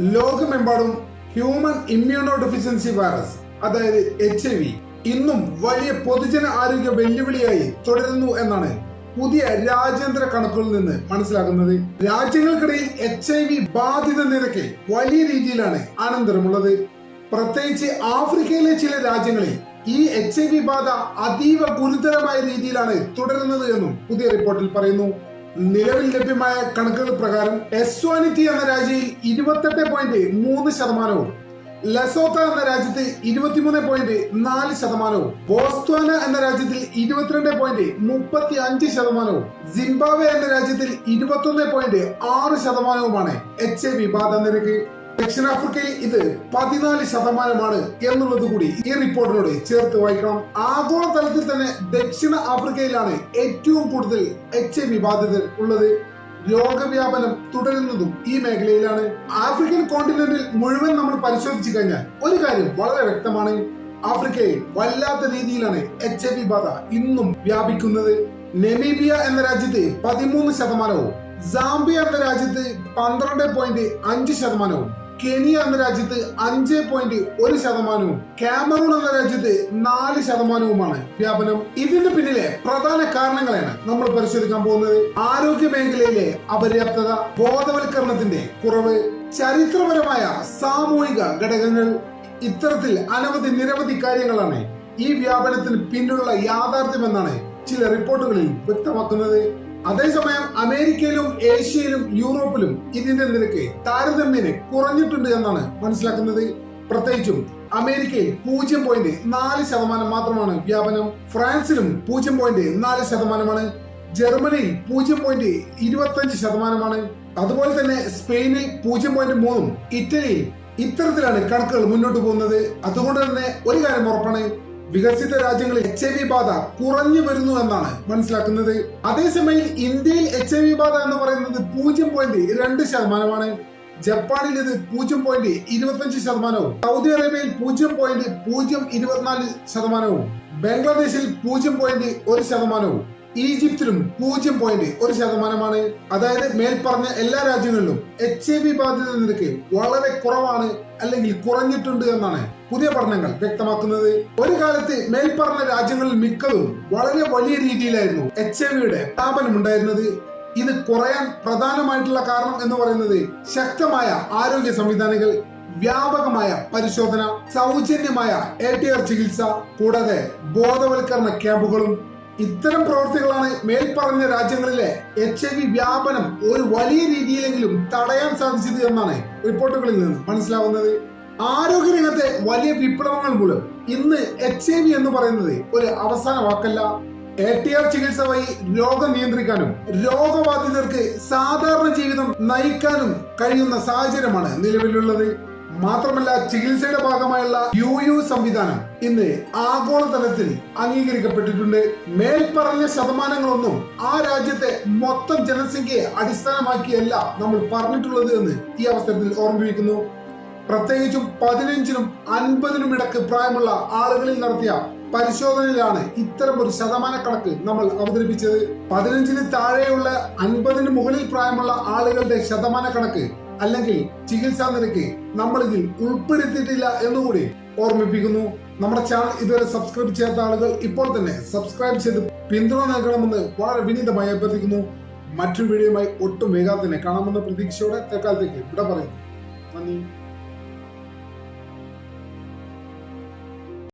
ലോകമെമ്പാടും human immuno deficiency virus അതായത് H I V ഇന്നും വലിയ പൊതുജന ആരോഗ്യ വെല്ലുവിളിയായി തുടരുന്നു എന്നാണ് പുതിയ രാജ്യാന്തര കണക്കുകളിൽ നിന്ന് മനസ്സിലാക്കുന്നത് രാജ്യങ്ങൾക്കിടയിൽ എച്ച് ഐ വി ബാധിത നിരക്ക് വലിയ രീതിയിലാണ് അനന്തരമുള്ളത്. പ്രത്യേകിച്ച് ആഫ്രിക്കയിലെ ചില രാജ്യങ്ങളിൽ ഈ എച്ച് ഐ വി ബാധ അതീവ ഗുരുതരമായ രീതിയിലാണ് തുടരുന്നത് എന്നും പുതിയ റിപ്പോർട്ടിൽ പറയുന്നു. നിലവിൽ ലഭ്യമായ കണക്കുകൾ പ്രകാരം എസ്വാനിറ്റി എന്ന രാജ്യയിൽ ഇരുപത്തെട്ട് പോയിന്റ് മൂന്ന് ശതമാനവും ലസോത്ത എന്ന രാജ്യത്ത് ഇരുപത്തിമൂന്ന് പോയിന്റ് നാല് ശതമാനവും ബോസ്ത്വാന എന്ന രാജ്യത്തിൽ ഇരുപത്തിരണ്ട് പോയിന്റ് മുപ്പത്തി അഞ്ച് ശതമാനവും സിംബാബ്വെ എന്ന രാജ്യത്തിൽ ഇരുപത്തൊന്ന് പോയിന്റ് ആറ് ശതമാനവുമാണ് എച്ച് ഐ വി ബാധ നിരക്ക്. ദക്ഷിണാഫ്രിക്കയിൽ ഇത് പതിനാല് ശതമാനമാണ് എന്നുള്ളത് കൂടി ഈ റിപ്പോർട്ടിനോട് ചേർത്ത് വായിക്കണം. ആഗോളതലത്തിൽ തന്നെ ദക്ഷിണ ആഫ്രിക്കയിലാണ് ഏറ്റവും കൂടുതൽ എച്ച് ഐ വി ബാധിതർ ഉള്ളത്. രോഗവ്യാപനം തുടരുന്നതും ഈ മേഖലയിലാണ്. ആഫ്രിക്കൻ കോണ്ടിനെന്റിൽ മുഴുവൻ നമ്മൾ പരിശോധിച്ചു കഴിഞ്ഞാൽ ഒരു കാര്യം വളരെ വ്യക്തമാണ്. ആഫ്രിക്കയിൽ വല്ലാത്ത രീതിയിലാണ് എച്ച് ഐ വി ബാധ ഇന്നും വ്യാപിക്കുന്നത്. നെമീബിയ എന്ന രാജ്യത്ത് പതിമൂന്ന് ശതമാനവും സാംബിയ എന്ന രാജ്യത്ത് പന്ത്രണ്ട് പോയിന്റ് അഞ്ച് ശതമാനവും കെനിയ എന്ന രാജ്യത്ത് അഞ്ച് പോയിന്റ് ഒരു ശതമാനവും കാമറൂൺ എന്ന രാജ്യത്ത് നാല് ശതമാനവുമാണ്. വ്യാപനം ഇതിന്റെ പിന്നിലെ പ്രധാന കാരണങ്ങളാണ് നമ്മൾ പരിശോധിക്കാൻ പോകുന്നത്. ആരോഗ്യ മേഖലയിലെ അപര്യാപ്തത ബോധവൽക്കരണത്തിന്റെ കുറവ് ചരിത്രപരമായ സാമൂഹിക ഘടകങ്ങൾ ഇത്തരത്തിൽ അനവധി നിരവധി കാര്യങ്ങളാണ് ഈ വ്യാപനത്തിന് പിന്നിലുള്ള യാഥാർത്ഥ്യമെന്നാണ് ചില റിപ്പോർട്ടുകളിൽ വ്യക്തമാക്കുന്നത്. അതേസമയം അമേരിക്കയിലും ഏഷ്യയിലും യൂറോപ്പിലും ഇതിന്റെ നിരക്ക് താരതമ്യേന കുറഞ്ഞിട്ടുണ്ട് എന്നാണ് മനസ്സിലാക്കുന്നത്. പ്രത്യേകിച്ചും അമേരിക്കയിൽ പൂജ്യം പോയിന്റ് നാല് ശതമാനം മാത്രമാണ് വ്യാപനം. ഫ്രാൻസിലും പൂജ്യം പോയിന്റ് നാല് ശതമാനമാണ്. ജർമ്മനിയിൽ പൂജ്യം പോയിന്റ് ഇരുപത്തഞ്ച് ശതമാനമാണ്. അതുപോലെ തന്നെ സ്പെയിനിൽ പൂജ്യം പോയിന്റ് മൂന്നും ഇറ്റലിയിൽ ഇത്തരത്തിലാണ് കണക്കുകൾ മുന്നോട്ട് പോകുന്നത്. അതുകൊണ്ട് തന്നെ ഒരു കാര്യം ഉറപ്പാണ് വികസിത രാജ്യങ്ങളിൽ എച്ച് ഐ വി ബാധ കുറഞ്ഞു വരുന്നു എന്നാണ് മനസ്സിലാക്കുന്നത്. അതേസമയം ഇന്ത്യയിൽ എച്ച് ഐ വി ബാധ എന്ന് പറയുന്നത് പൂജ്യം പോയിന്റ് രണ്ട് ശതമാനമാണ്. ജപ്പാനിൽ ഇത് പൂജ്യം പോയിന്റ് ഇരുപത്തഞ്ച് ശതമാനവും. സൗദി അറേബ്യയിൽ പൂജ്യം പോയിന്റ് പൂജ്യം ഇരുപത്തിനാല് ശതമാനവും. ബംഗ്ലാദേശിൽ പൂജ്യം പോയിന്റ് ഒരു ശതമാനവും. ഈജിപ്തിലും പൂജ്യം പോയിന്റ് ഒരു ശതമാനമാണ്. അതായത് മേൽപ്പറഞ്ഞ എല്ലാ രാജ്യങ്ങളിലും എച്ച് ഐ വി ബാധിത നിരക്ക് വളരെ കുറവാണ് അല്ലെങ്കിൽ കുറഞ്ഞിട്ടുണ്ട് എന്നാണ് പുതിയ പഠനങ്ങൾ വ്യക്തമാക്കുന്നത്. ഒരു കാലത്ത് മേൽപ്പറഞ്ഞ രാജ്യങ്ങളിൽ മിക്കതും വളരെ വലിയ രീതിയിലായിരുന്നു എച്ച് ഐ വിയുടെ വ്യാപനം ഉണ്ടായിരുന്നത്. ഇത് കുറയാൻ പ്രധാനമായിട്ടുള്ള കാരണം എന്ന് പറയുന്നത് ശക്തമായ ആരോഗ്യ സംവിധാനങ്ങൾ വ്യാപകമായ പരിശോധന സൗജന്യമായ എ ടി ആർ ചികിത്സ കൂടാതെ ബോധവൽക്കരണ ക്യാമ്പുകളും ഇത്തരം പ്രവൃത്തികളാണ് മേൽപ്പറഞ്ഞ രാജ്യങ്ങളിലെ എച്ച് ഐ വി വ്യാപനം ഒരു വലിയ രീതിയിലെങ്കിലും തടയാൻ സാധിച്ചത് എന്നാണ് റിപ്പോർട്ടുകളിൽ നിന്ന് മനസ്സിലാവുന്നത്. ആരോഗ്യരംഗത്തെ വലിയ വിപ്ലവങ്ങൾ മൂലം ഇന്ന് എച്ച് ഐ വി എന്ന് പറയുന്നത് ഒരു അവസാന വാക്കല്ല. എ ടി ആർ ചികിത്സ വഴി രോഗം നിയന്ത്രിക്കാനും രോഗബാധിതർക്ക് സാധാരണ ജീവിതം നയിക്കാനും കഴിയുന്ന സാഹചര്യമാണ് നിലവിലുള്ളത്. മാത്രമല്ല ചികിത്സയുടെ ഭാഗമായുള്ള യു യു സംവിധാനം ഇന്ന് ആഗോളതലത്തിൽ അംഗീകരിക്കപ്പെട്ടിട്ടുണ്ട്. മേൽപ്പറഞ്ഞ ശതമാനങ്ങളൊന്നും ആ രാജ്യത്തെ മൊത്തം ജനസംഖ്യയെ അടിസ്ഥാനമാക്കിയല്ല നമ്മൾ പറഞ്ഞിട്ടുള്ളത് എന്ന് ഈ അവസരത്തിൽ ഓർമ്മിപ്പിക്കുന്നു. പ്രത്യേകിച്ചും പതിനഞ്ചിനും അൻപതിനും ഇടയ്ക്ക് പ്രായമുള്ള ആളുകളിൽ നടത്തിയ പരിശോധനയിലാണ് ഇത്തരം ഒരു ശതമാന കണക്ക് നമ്മൾ അവതരിപ്പിച്ചത്. പതിനഞ്ചിന് താഴെയുള്ള അൻപതിന് മുകളിൽ പ്രായമുള്ള ആളുകളുടെ ശതമാന കണക്ക് അല്ലെങ്കിൽ ചികിത്സാ നിരക്ക് നമ്മൾ ഇതിൽ ഉൾപ്പെടുത്തിയിട്ടില്ല എന്നുകൂടി ഓർമ്മിപ്പിക്കുന്നു. നമ്മുടെ ചാനൽ ഇതുവരെ സബ്സ്ക്രൈബ് ചെയ്യാത്ത ആളുകൾ ഇപ്പോൾ തന്നെ സബ്സ്ക്രൈബ് ചെയ്ത് പിന്തുണ നൽകണമെന്ന് വളരെ വിനീതമായി അഭ്യർത്ഥിക്കുന്നു. മറ്റൊരു വീഡിയോയുമായി ഒട്ടും വേഗം തന്നെ കാണാമെന്ന പ്രതീക്ഷയോടെ തൽക്കാലത്തേക്ക് ഇവിടെ പറയുന്നു. നന്ദി.